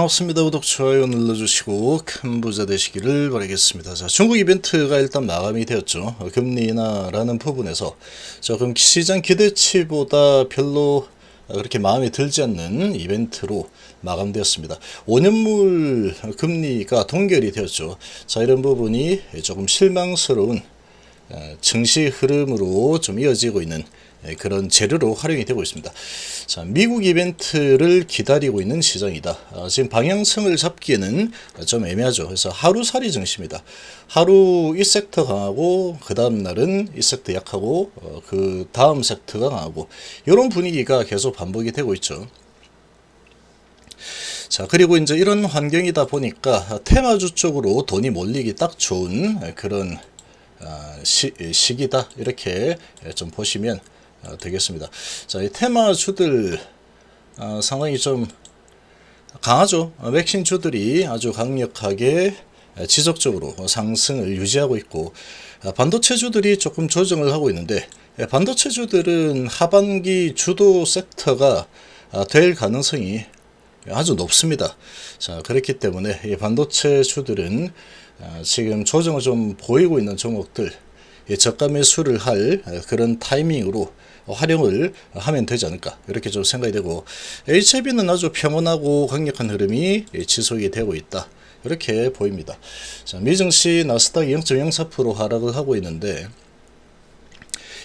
반갑습니다. 구독, 좋아요 눌러주시고 큰 부자 되시기를 바라겠습니다. 자, 중국 이벤트가 일단 마감이 되었죠. 어, 금리 인하라는 부분에서 조금 시장 기대치보다 별로 그렇게 마음에 들지 않는 이벤트로 마감되었습니다. 5년물 금리가 동결이 되었죠. 자, 이런 부분이 조금 실망스러운 어, 증시 흐름으로 좀 이어지고 있는 예, 그런 재료로 활용이 되고 있습니다. 자, 미국 이벤트를 기다리고 있는 시장이다. 아, 지금 방향성을 잡기에는 좀 애매하죠. 그래서 하루살이 증시입니다. 하루 이 섹터 강하고 그 다음 날은 이 섹터 약하고 어, 그 다음 섹터가 강하고 이런 분위기가 계속 반복이 되고 있죠. 자, 그리고 이제 이런 환경이다 보니까 테마주 쪽으로 돈이 몰리기 딱 좋은 그런 아, 시, 시기다. 이렇게 좀 보시면 어, 되겠습니다. 자, 이 테마주들 어, 상당히 좀 강하죠. 어, 맥신주들이 아주 강력하게 지속적으로 상승을 유지하고 있고 아, 반도체주들이 조금 조정을 하고 있는데 예, 반도체주들은 하반기 주도 섹터가 아, 될 가능성이 아주 높습니다. 자, 그렇기 때문에 이 반도체주들은 아, 지금 조정을 좀 보이고 있는 종목들 예, 저가 매수를 할 그런 타이밍으로 활용을 하면 되지 않을까 이렇게 좀 생각이 되고 HB는 아주 평온하고 강력한 흐름이 지속이 되고 있다 이렇게 보입니다. 자, 미증시 나스닥 0.04% 하락을 하고 있는데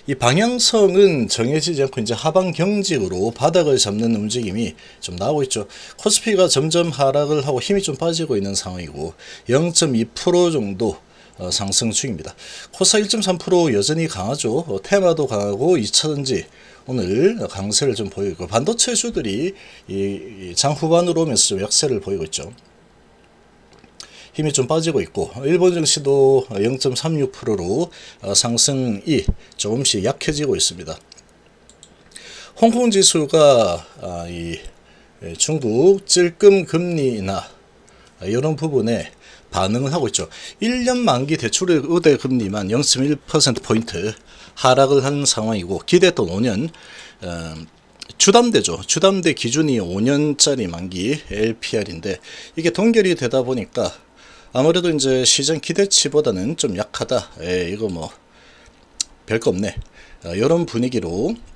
이 방향성은 정해지지 않고 이제 하방 경직으로 바닥을 잡는 움직임이 좀 나오고 있죠. 코스피가 점점 하락을 하고 힘이 좀 빠지고 있는 상황이고 0.2% 정도 어, 상승 중입니다. 코사 1.3% 여전히 강하죠. 어, 테마도 강하고 2차전지 오늘 강세를 좀 보이고 반도체 주들이 이장 후반으로 오면서 좀 약세를 보이고 있죠. 힘이 좀 빠지고 있고 일본 증시도 0.36%로 어, 상승이 조금씩 약해지고 있습니다. 홍콩 지수가 아, 이 중국 찔끔 금리 인하 이런 부분에 반응을 하고 있죠. 1년 만기 대출 의대 금리만 0.1%포인트 하락을 한 상황이고 기대했던 5년 어, 주담대죠. 주담대 기준이 5년짜리 만기 LPR인데 이게 동결이 되다 보니까 아무래도 이제 시장 기대치보다는 좀 약하다. 에 이거 뭐 별거 없네. 어, 이런 분위기로 아,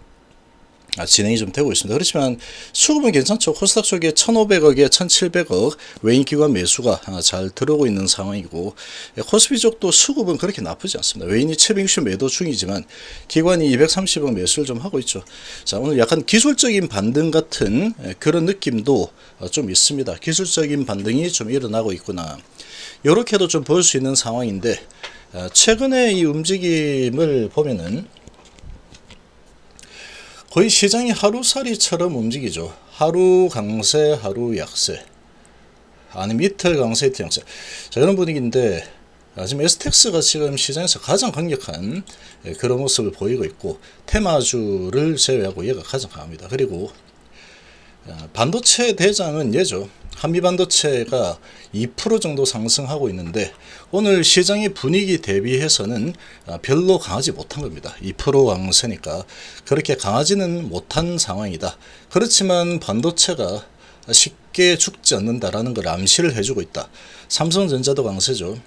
진행이 좀 되고 있습니다. 그렇지만 수급은 괜찮죠. 코스닥 쪽에 1,500억에 1,700억 외인 기관 매수가 아, 잘 들어오고 있는 상황이고 예, 코스피 쪽도 수급은 그렇게 나쁘지 않습니다. 외인이 760 매도 중이지만 기관이 230억 매수를 좀 하고 있죠. 자 오늘 약간 기술적인 반등 같은 예, 그런 느낌도 어, 좀 있습니다. 기술적인 반등이 좀 일어나고 있구나. 이렇게도 좀 볼 수 있는 상황인데 어, 최근에 이 움직임을 보면은 거의 시장이 하루살이처럼 움직이죠. 하루 강세, 하루 약세. 아니면 이틀 강세, 이틀 약세. 자, 이런 분위기인데, 아, 지금 에스텍스가 지금 시장에서 가장 강력한 예, 그런 모습을 보이고 있고, 테마주를 제외하고 얘가 가장 강합니다. 그리고 아, 반도체 대장은 얘죠. 한미 반도체가 2% 정도 상승하고 있는데 오늘 시장의 분위기 대비해서는 아, 별로 강하지 못한 겁니다. 2% 강세니까 그렇게 강하지는 못한 상황이다. 그렇지만 반도체가 쉽게 죽지 않는다라는 걸 암시를 해주고 있다. 삼성전자도 강세죠.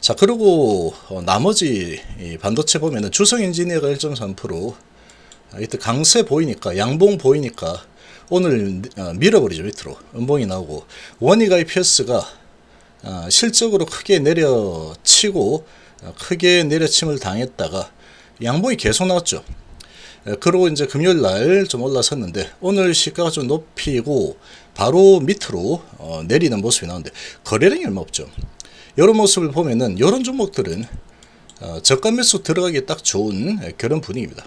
자 그리고 어, 나머지 반도체 보면은 주성 엔지니어가 1.3% 이때 강세 보이니까 양봉 보이니까 오늘 어, 밀어버리죠 밑으로 음봉이 나오고 원익 IPS가 어, 실적으로 크게 내려치고 어, 크게 내려침을 당했다가 양봉이 계속 나왔죠. 그리고 이제 금요일 날 좀 올라섰는데 오늘 시가가 좀 높이고 바로 밑으로 내리는 모습이 나오는데 거래량이 얼마 없죠. 이런 모습을 보면은 이런 종목들은 저가 매수 들어가기 딱 좋은 그런 분위기입니다.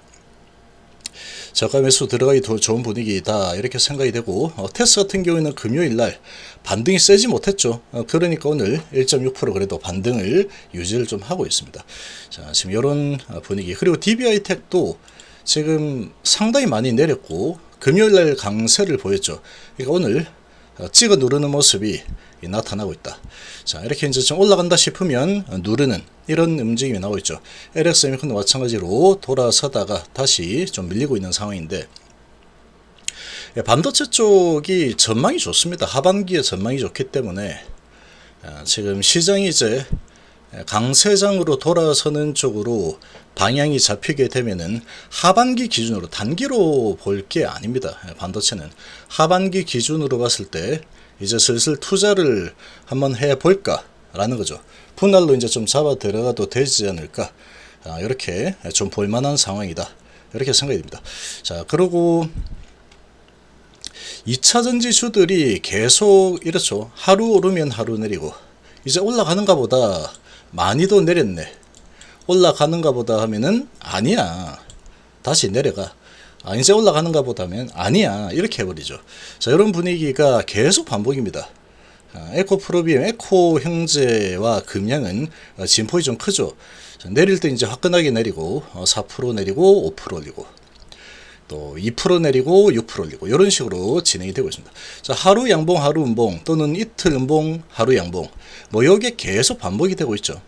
저가 매수 들어가기 더 좋은 분위기다 이렇게 생각이 되고 어, 테스 같은 경우에는 금요일 날 반등이 세지 못했죠. 어, 그러니까 오늘 1.6% 그래도 반등을 유지를 좀 하고 있습니다. 자 지금 이런 어, 분위기 그리고 DBI 텍도 지금 상당히 많이 내렸고 금요일 날 강세를 보였죠. 그러니까 오늘 어, 찍어 누르는 모습이 나타나고 있다. 자, 이렇게 이제 좀 올라간다 싶으면 누르는 이런 움직임이 나오고 있죠. LX 세미콘도 마찬가지로 돌아서다가 다시 좀 밀리고 있는 상황인데 예, 반도체 쪽이 전망이 좋습니다. 하반기에 전망이 좋기 때문에 아, 지금 시장이 이제 강세장으로 돌아서는 쪽으로 방향이 잡히게 되면은 하반기 기준으로 단기로 볼 게 아닙니다. 예, 반도체는 하반기 기준으로 봤을 때 이제 슬슬 투자를 한번 해 볼까라는 거죠. 분할로 이제 좀 잡아 들어가도 되지 않을까. 아, 이렇게 좀 볼만한 상황이다. 이렇게 생각이 듭니다. 자, 그리고 2차 전지주들이 계속 이렇죠. 하루 오르면 하루 내리고 이제 올라가는가 보다 많이도 내렸네. 올라가는가 보다 하면은 아니야. 다시 내려가. 아, 이제 올라가는가 보다 하면 아니야. 이렇게 해버리죠. 자, 이런 분위기가 계속 반복입니다. 아, 에코 프로비엠, 에코 형제와 금양은 어, 진폭이 좀 크죠. 자, 내릴 때 이제 화끈하게 내리고 어, 4% 내리고 5% 올리고 또 2% 내리고 6% 올리고 이런 식으로 진행이 되고 있습니다. 자, 하루 양봉 하루 음봉 또는 이틀 음봉 하루 양봉 뭐 여기에 계속 반복이 되고 있죠.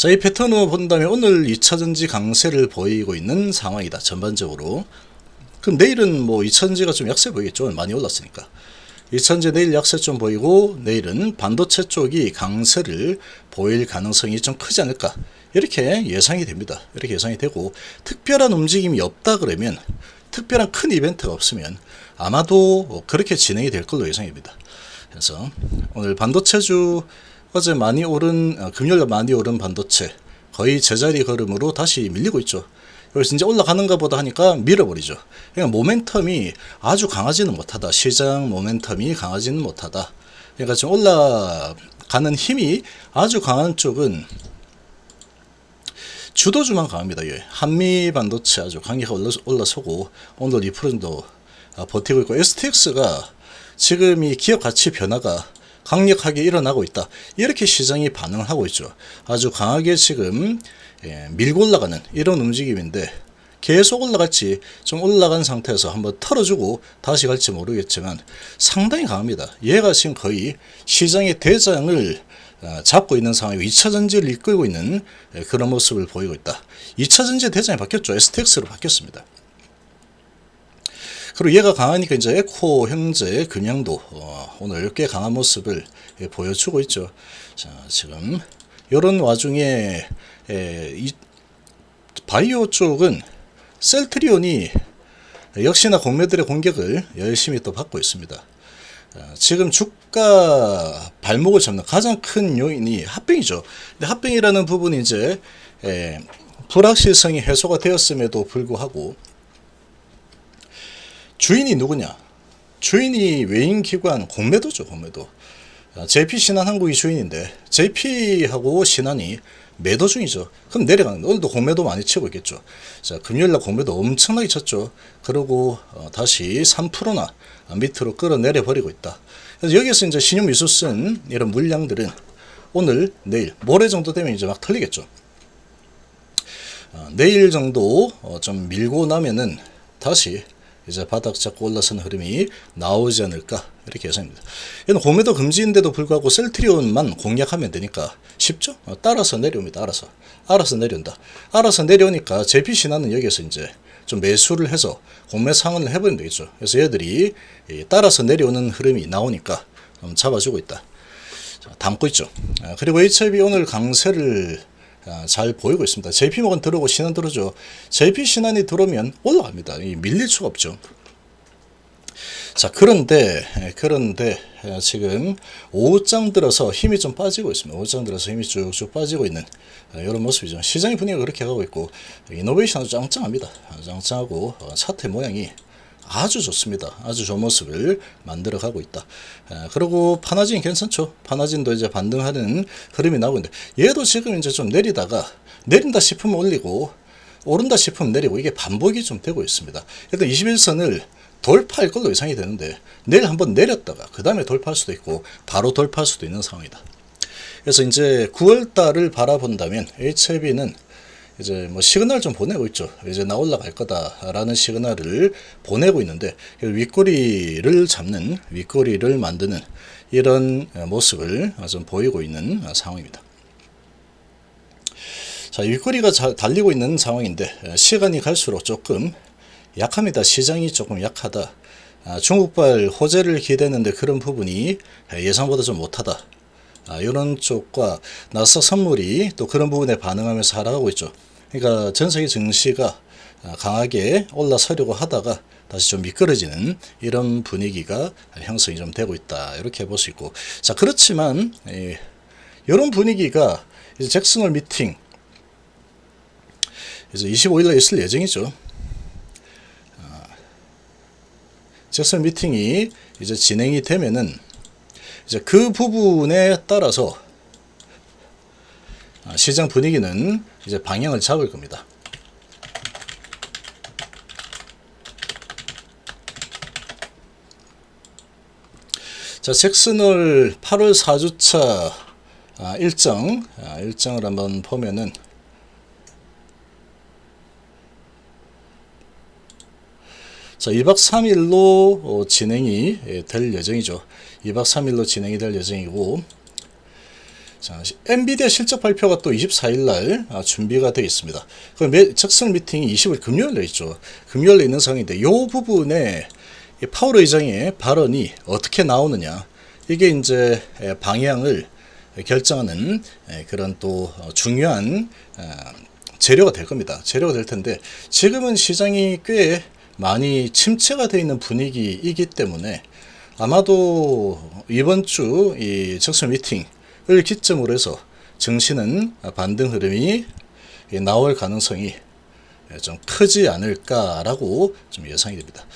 자, 이 패턴으로 본다면 오늘 2차전지 강세를 보이고 있는 상황이다. 전반적으로. 그럼 내일은 뭐 2차전지가 좀 약세 보이겠죠. 많이 올랐으니까. 2차전지 내일 약세 좀 보이고 내일은 반도체 쪽이 강세를 보일 가능성이 좀 크지 않을까. 이렇게 예상이 됩니다. 이렇게 예상이 되고 특별한 움직임이 없다 그러면 특별한 큰 이벤트가 없으면 아마도 그렇게 진행이 될 걸로 예상입니다. 그래서 오늘 반도체주 어제 많이 오른 어, 금요일 많이 오른 반도체 거의 제자리 걸음으로 다시 밀리고 있죠. 그래서 이제 올라가는가 보다 하니까 밀어버리죠. 그러니까 모멘텀이 아주 강하지는 못하다. 시장 모멘텀이 강하지는 못하다. 그러니까 지금 올라가는 힘이 아주 강한 쪽은 주도주만 강합니다. 예. 한미 반도체 아주 강하게 올라서고 오늘 2% 정도 아, 버티고 있고 STX가 지금 이 기업 가치 변화가 강력하게 일어나고 있다. 이렇게 시장이 반응을 하고 있죠. 아주 강하게 지금 예, 밀고 올라가는 이런 움직임인데 계속 올라갈지 좀 올라간 상태에서 한번 털어주고 다시 갈지 모르겠지만 상당히 강합니다. 얘가 지금 거의 시장의 대장을 어, 잡고 있는 상황이고 2차 전지를 이끌고 있는 예, 그런 모습을 보이고 있다. 2차 전지 대장이 바뀌었죠. STX로 바뀌었습니다. 그리고 얘가 강하니까 이제 에코 형제 금양도 어, 오늘 꽤 강한 모습을 예, 보여주고 있죠. 자, 지금 이런 와중에 예, 이 바이오 쪽은 셀트리온이 역시나 공매들의 공격을 열심히 또 받고 있습니다. 어, 지금 주가 발목을 잡는 가장 큰 요인이 합병이죠. 근데 합병이라는 부분이 이제 예, 불확실성이 해소가 되었음에도 불구하고 주인이 누구냐? 주인이 외인 기관 공매도죠, 공매도. JP 신한 한국이 주인인데 JP하고 신한이 매도 중이죠. 그럼 내려가는 오늘도 공매도 많이 치고 있겠죠. 자, 금요일 날 공매도 엄청나게 쳤죠. 그러고 어, 다시 3%나 밑으로 끌어내려 버리고 있다. 그래서 여기서 이제 신용 미수 쓴 이런 물량들은 오늘, 내일, 모레 정도 되면 이제 막 털리겠죠. 어, 내일 정도 어, 좀 밀고 나면은 다시 이제 바닥 잡고 올라서는 흐름이 나오지 않을까 이렇게 예상입니다. 얘는 공매도 금지인데도 불구하고 셀트리온만 공략하면 되니까 쉽죠? 어, 따라서 내려옵니다. 알아서 알아서 내려온다. 알아서 내려오니까 JP 신화는 여기서 이제 좀 매수를 해서 공매 상환을 해버리면 되겠죠. 그래서 얘들이 따라서 내려오는 흐름이 나오니까 잡아주고 있다. 담고 있죠. 아, 그리고 HIB 오늘 강세를 아, 잘 보이고 있습니다. JP모건 들어오고 신한 들어오죠. JP 신한이 들어오면 올라갑니다. 밀릴 수가 없죠. 자 그런데 그런데 지금 5장 들어서 힘이 좀 빠지고 있습니다. 5장 들어서 힘이 쭉쭉 빠지고 있는 이런 모습이죠. 시장의 분위기가 그렇게 가고 있고 이노베이션도 짱짱합니다. 짱짱하고 어, 사태 모양이 아주 좋습니다. 아주 좋은 모습을 만들어 가고 있다. 그리고 파나진 괜찮죠? 파나진도 이제 반등하는 흐름이 나오고 있는데 얘도 지금 이제 좀 내리다가 내린다 싶으면 올리고 오른다 싶으면 내리고 이게 반복이 좀 되고 있습니다. 일단 21선을 돌파할 걸로 예상이 되는데 내일 한번 내렸다가 그 다음에 돌파할 수도 있고 바로 돌파할 수도 있는 상황이다. 그래서 이제 9월 달을 바라본다면 HLB는 이제 뭐 시그널 좀 보내고 있죠. 이제 나 올라갈 거다라는 시그널을 보내고 있는데 윗꼬리를 잡는 윗꼬리를 만드는 이런 모습을 좀 보이고 있는 상황입니다. 자, 윗꼬리가 달리고 있는 상황인데 시간이 갈수록 조금 약합니다. 시장이 조금 약하다. 아, 중국발 호재를 기대했는데 그런 부분이 예상보다 좀 못하다. 아, 이런 쪽과 나스닥 선물이 또 그런 부분에 반응하면서 하락하고 있죠. 그러니까 전 세계 증시가 아, 강하게 올라서려고 하다가 다시 좀 미끄러지는 이런 분위기가 형성이 좀 되고 있다. 이렇게 볼수 있고. 자, 그렇지만, 예, 이런 분위기가 이제 잭슨홀 미팅, 이제 25일날 있을 예정이죠. 아, 잭슨 미팅이 이제 진행이 되면은 이제 그 부분에 따라서 아, 시장 분위기는 이제 방향을 잡을 겁니다. 자, 잭슨홀 8월 4주차 아, 일정 아, 일정을 한번 보면은 자, 2박 3일로 어, 진행이 예, 될 예정이죠. 2박 3일로 진행이 될 예정이고 자, 엔비디아 실적 발표가 또 24일 날 아, 준비가 되어 있습니다. 그 매, 적성 미팅이 20일 금요일에 있죠. 금요일에 있는 상황인데 이 부분에 이 파월 의장의 발언이 어떻게 나오느냐 이게 이제 에, 방향을 결정하는 에, 그런 또 어, 중요한 어, 재료가 될 겁니다. 재료가 될 텐데 지금은 시장이 꽤 많이 침체가 되어 있는 분위기이기 때문에 아마도 이번 주 이 적성 미팅 을 기점으로 해서 증시는 반등 흐름이 나올 가능성이 좀 크지 않을까라고 좀 예상이 됩니다.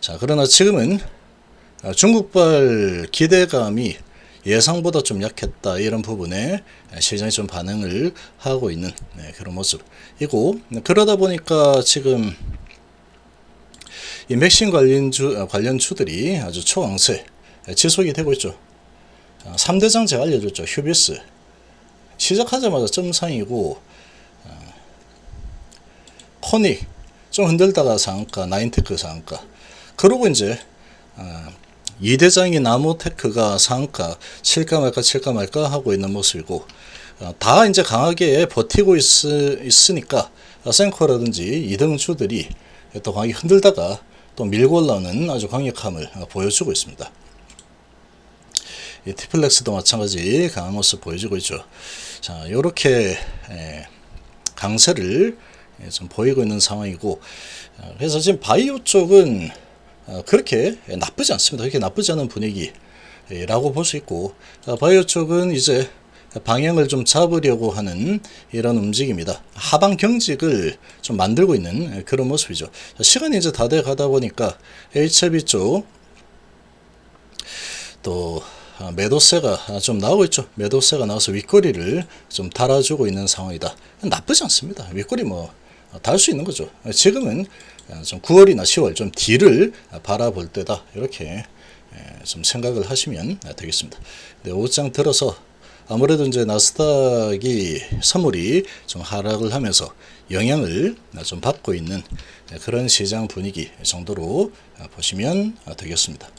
자, 그러나 지금은 중국발 기대감이 예상보다 좀 약했다 이런 부분에 시장이 좀 반응을 하고 있는 네, 그런 모습이고 그러다 보니까 지금 이 맥신 관련주 관련 주들이 아주 초강세 지속이 되고 있죠. 3대장 제가 알려줬죠. 휴비스 시작하자마자 점상이고 코닉 좀 흔들다가 상한가 나인테크 상한가 그러고 이제 어, 이대장이 나무테크가 상한가 칠까 말까 칠까 말까 하고 있는 모습이고 어, 다 이제 강하게 버티고 있, 있으니까 센코라든지 이등주들이 또 강하게 흔들다가 또 밀고 올라오는 아주 강력함을 어, 보여주고 있습니다. 이 티플렉스도 마찬가지 강한 모습 보여주고 있죠. 자, 이렇게 강세를 예, 좀 보이고 있는 상황이고 어, 그래서 지금 바이오 쪽은 어, 그렇게 나쁘지 않습니다. 그렇게 나쁘지 않은 분위기라고 볼 수 있고 어, 바이오 쪽은 이제 방향을 좀 잡으려고 하는 이런 움직임이다. 하방 경직을 좀 만들고 있는 그런 모습이죠. 시간이 이제 다 돼 가다 보니까 HB 쪽또 매도세가 좀 나오고 있죠. 매도세가 나와서 윗꼬리를 좀 달아주고 있는 상황이다. 나쁘지 않습니다. 윗꼬리 뭐 달 수 있는 거죠. 지금은 좀 9월이나 10월 좀 뒤를 바라볼 때다. 이렇게 좀 생각을 하시면 되겠습니다. 네, 옷장 들어서 아무래도 이제 나스닥이 선물이 좀 하락을 하면서 영향을 좀 받고 있는 그런 시장 분위기 정도로 보시면 되겠습니다.